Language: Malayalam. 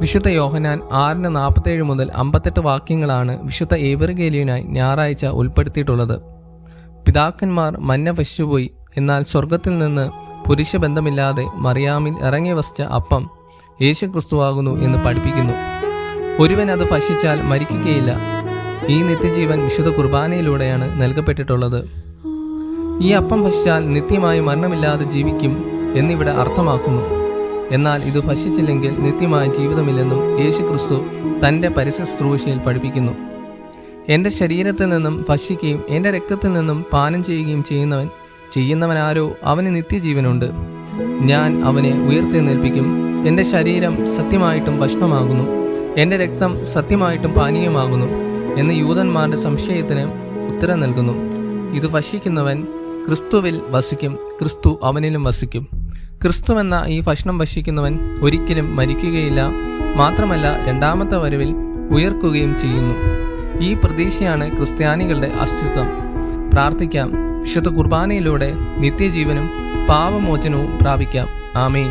വിശുദ്ധ യോഹനാൻ ആറിന് നാൽപ്പത്തേഴ് മുതൽ അമ്പത്തെട്ട് വാക്യങ്ങളാണ് വിശുദ്ധ ഏവറുകേലിയനായി ഞായറാഴ്ച ഉൾപ്പെടുത്തിയിട്ടുള്ളത്. പിതാക്കന്മാർ മഞ്ഞ വശിച്ചുപോയി എന്നാൽ സ്വർഗത്തിൽ നിന്ന് പുരുഷബന്ധമില്ലാതെ മറിയാമിൽ ഇറങ്ങി വസിച്ച അപ്പം യേശു ക്രിസ്തുവാകുന്നു എന്ന് പഠിപ്പിക്കുന്നു. ഒരുവൻ അത് ഭക്ഷിച്ചാൽ മരിക്കുകയില്ല. ഈ നിത്യജീവൻ വിശുദ്ധ കുർബാനയിലൂടെയാണ് നൽകപ്പെട്ടിട്ടുള്ളത്. ഈ അപ്പം ഭക്ഷിച്ചാൽ നിത്യമായി മരണമില്ലാതെ ജീവിക്കും എന്നിവിടെ അർത്ഥമാക്കുന്നു. എന്നാൽ ഇത് ഭക്ഷിച്ചില്ലെങ്കിൽ നിത്യമായ ജീവിതമില്ലെന്നും യേശു ക്രിസ്തു തന്റെ പരിശുശ്രൂഷയിൽ പഠിപ്പിക്കുന്നു. എന്റെ ശരീരത്തിൽ നിന്നും ഭക്ഷിക്കുകയും എന്റെ രക്തത്തിൽ നിന്നും പാനം ചെയ്യുകയും ചെയ്യുന്നവൻ ചെയ്യുന്നവനാരോ അവന് നിത്യജീവനുണ്ട്. ഞാൻ അവനെ ഉയർത്തെഴുന്നേൽപ്പിക്കും. എന്റെ ശരീരം സത്യമായിട്ടും ഭക്ഷണമാകുന്നു. എന്റെ രക്തം സത്യമായിട്ടും പാനീയമാകുന്നു എന്ന് യൂതന്മാരുടെ സംശയത്തിന് ഉത്തരം നൽകുന്നു. ഇത് ഭക്ഷിക്കുന്നവൻ ക്രിസ്തുവിൽ വസിക്കും ക്രിസ്തു അവനിലും വസിക്കും. ക്രിസ്തു എന്ന ഈ ഭക്ഷണം ഭക്ഷിക്കുന്നവൻ ഒരിക്കലും മരിക്കുകയില്ല മാത്രമല്ല രണ്ടാമത്തെ വരവിൽ ഉയർക്കുകയും ചെയ്യുന്നു. ഈ പ്രതീക്ഷയാണ് ക്രിസ്ത്യാനികളുടെ അസ്തിത്വം. പ്രാർത്ഥിക്കാം വിശുദ്ധ കുർബാനയിലൂടെ നിത്യജീവനും പാപമോചനവും പ്രാപിക്കാം. ആമേൻ.